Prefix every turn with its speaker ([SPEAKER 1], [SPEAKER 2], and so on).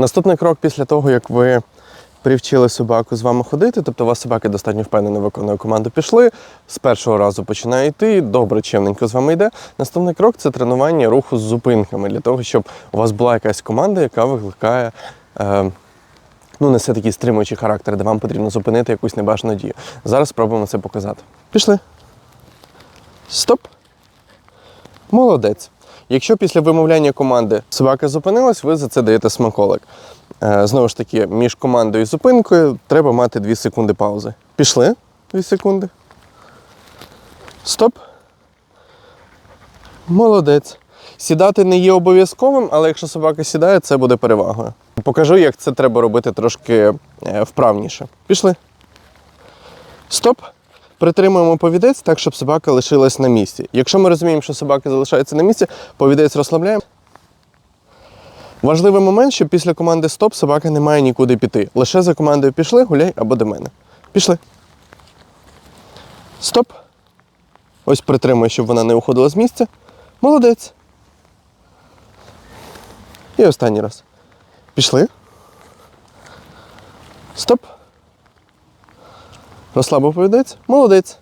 [SPEAKER 1] Наступний крок після того, як ви привчили собаку з вами ходити, тобто у вас собака достатньо впевнено виконує команду, пішли, з першого разу починає йти, добре, чимненько з вами йде. Наступний крок це тренування руху з зупинками для того, щоб у вас була якась команда, яка викликає. Е, Ну, несе такий стримуючий характер, де вам потрібно зупинити якусь небажану дію. Зараз спробуємо це показати. Пішли. Стоп. Молодець. Якщо після вимовляння команди собака зупинилась, ви за це даєте смаколик. Е, Знову ж таки, між командою і зупинкою треба мати 2 секунди паузи. Пішли 2 секунди. Стоп. Молодець. Сідати не є обов'язковим, але якщо собака сідає, це буде перевагою. Покажу, як це треба робити трошки е, вправніше. Пішли. Стоп. Притримуємо повідець так, щоб собака лишилась на місці. Якщо ми розуміємо, що собака залишається на місці, повідець розслабляємо. Важливий момент, що після команди стоп собака не має нікуди піти. Лише за командою пішли, гуляй або до мене. Пішли. Стоп. Ось притримуй, щоб вона не уходила з місця. Молодець. І останній раз. Пішли. Стоп. Розслабив повідець. Молодець.